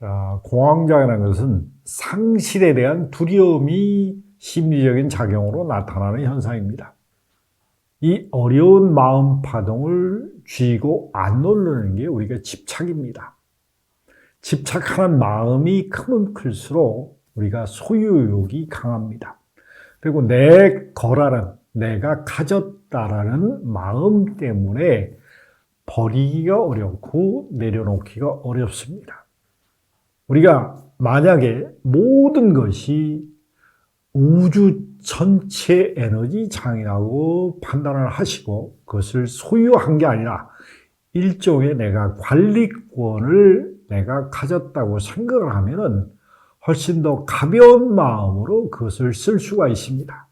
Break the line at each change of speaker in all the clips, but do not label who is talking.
자, 공황장애라는 것은 상실에 대한 두려움이 심리적인 작용으로 나타나는 현상입니다. 이 어려운 마음 파동을 쥐고 안 누르는 게 우리가 집착입니다. 집착하는 마음이 크면 클수록 우리가 소유욕이 강합니다. 그리고 내 거라는 내가 가졌다라는 마음 때문에 버리기가 어렵고 내려놓기가 어렵습니다. 우리가 만약에 모든 것이 우주 전체 에너지 장이라고 판단을 하시고 그것을 소유한 게 아니라 일종의 내가 관리권을 내가 가졌다고 생각을 하면은 훨씬 더 가벼운 마음으로 그것을 쓸 수가 있습니다.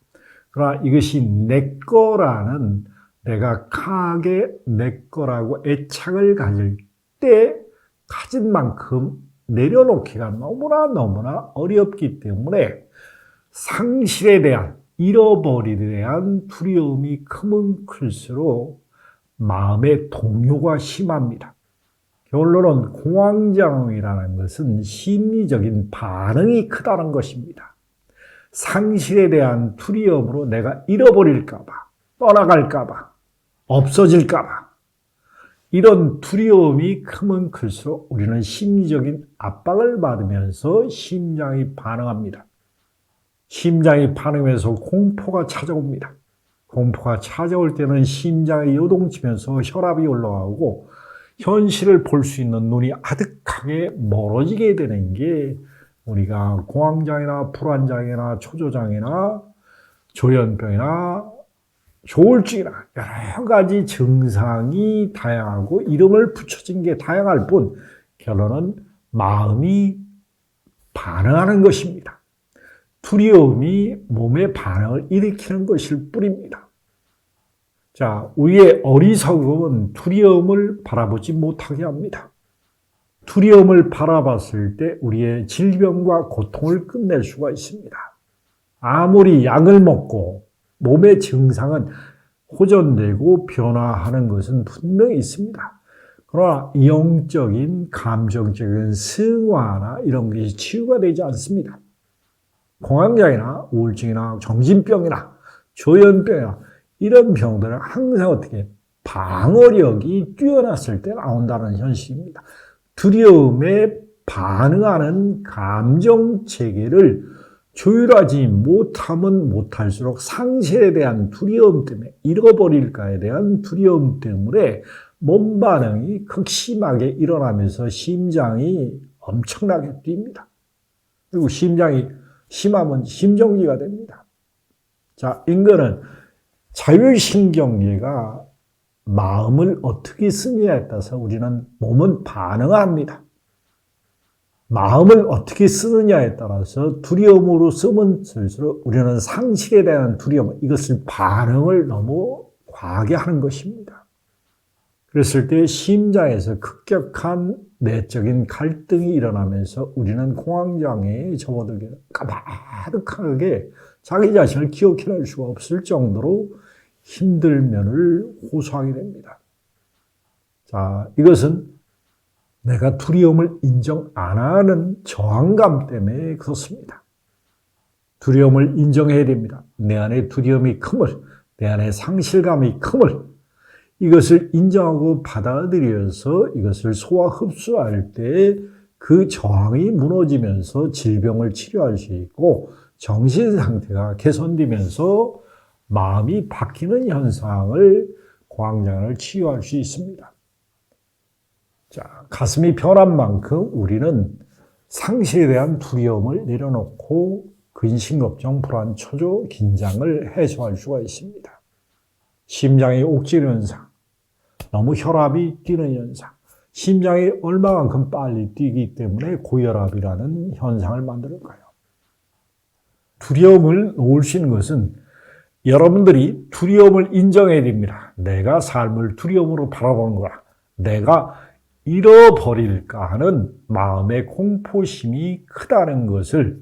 그러나 이것이 내 거라는 내가 강하게 내 거라고 애착을 가질 때 가진 만큼 내려놓기가 너무나 너무나 어렵기 때문에 상실에 대한 잃어버리에 대한 두려움이 크면 클수록 마음의 동요가 심합니다. 결론은 공황장애라는 것은 심리적인 반응이 크다는 것입니다. 상실에 대한 두려움으로 내가 잃어버릴까봐, 떠나갈까봐, 없어질까봐, 이런 두려움이 크면 클수록 우리는 심리적인 압박을 받으면서 심장이 반응합니다. 심장이 반응해서 공포가 찾아옵니다. 공포가 찾아올 때는 심장이 요동치면서 혈압이 올라가고 현실을 볼 수 있는 눈이 아득하게 멀어지게 되는 게 우리가 공황장애나 불안장애나 초조장애나 조현병이나 조울증이나 여러 가지 증상이 다양하고 이름을 붙여진 게 다양할 뿐 결론은 마음이 반응하는 것입니다. 두려움이 몸의 반응을 일으키는 것일 뿐입니다. 자, 우리의 어리석음은 두려움을 바라보지 못하게 합니다. 두려움을 바라봤을 때 우리의 질병과 고통을 끝낼 수가 있습니다. 아무리 약을 먹고 몸의 증상은 호전되고 변화하는 것은 분명히 있습니다. 그러나 영적인, 감정적인 승화나 이런 것이 치유가 되지 않습니다. 공황장애나 우울증이나 정신병이나 조현병이나 이런 병들은 항상 어떻게 방어력이 뛰어났을 때 나온다는 현실입니다. 두려움에 반응하는 감정 체계를 조율하지 못하면 못할수록 상실에 대한 두려움 때문에 잃어버릴까에 대한 두려움 때문에 몸 반응이 극심하게 일어나면서 심장이 엄청나게 뜁니다. 그리고 심장이 심하면 심정지가 됩니다. 자, 인간은 자율신경계가 마음을 어떻게 쓰느냐에 따라서 우리는 몸은 반응합니다. 마음을 어떻게 쓰느냐에 따라서 두려움으로 쓰면 쓸수록 우리는 상실에 대한 두려움, 이것을 반응을 너무 과하게 하는 것입니다. 그랬을 때 심장에서 급격한 내적인 갈등이 일어나면서 우리는 공황장애에 접어들게 까마득하게 자기 자신을 기억해낼 수가 없을 정도로 힘들 면을 호소하게 됩니다. 자, 이것은 내가 두려움을 인정 안 하는 저항감 때문에 그렇습니다. 두려움을 인정해야 됩니다. 내 안에 두려움이 큼을, 내 안에 상실감이 큼을, 이것을 인정하고 받아들여서 이것을 소화 흡수할 때 그 저항이 무너지면서 질병을 치료할 수 있고 정신 상태가 개선되면서 마음이 바뀌는 현상을 공황장애를 치유할 수 있습니다. 자, 가슴이 변한 만큼 우리는 상실에 대한 두려움을 내려놓고 근심, 걱정, 불안, 초조, 긴장을 해소할 수가 있습니다. 심장이 옥지는 현상, 너무 혈압이 뛰는 현상, 심장이 얼마만큼 빨리 뛰기 때문에 고혈압이라는 현상을 만들까요? 두려움을 놓을 수 있는 것은 여러분들이 두려움을 인정해야 됩니다. 내가 삶을 두려움으로 바라보는 거라. 내가 잃어버릴까 하는 마음의 공포심이 크다는 것을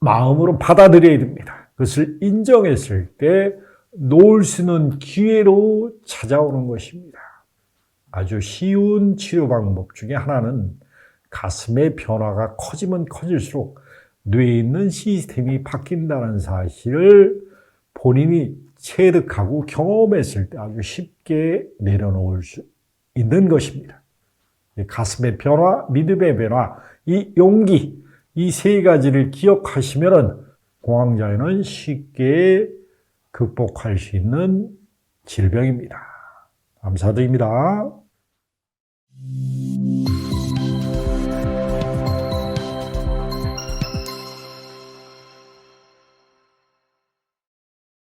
마음으로 받아들여야 됩니다. 그것을 인정했을 때 놓을 수 있는 기회로 찾아오는 것입니다. 아주 쉬운 치료 방법 중에 하나는 가슴의 변화가 커지면 커질수록 뇌에 있는 시스템이 바뀐다는 사실을 본인이 체득하고 경험했을 때 아주 쉽게 내려놓을 수 있는 것입니다. 이 가슴의 변화, 믿음의 변화, 이 용기, 이 세 가지를 기억하시면 공황장애는 쉽게 극복할 수 있는 질병입니다. 감사드립니다.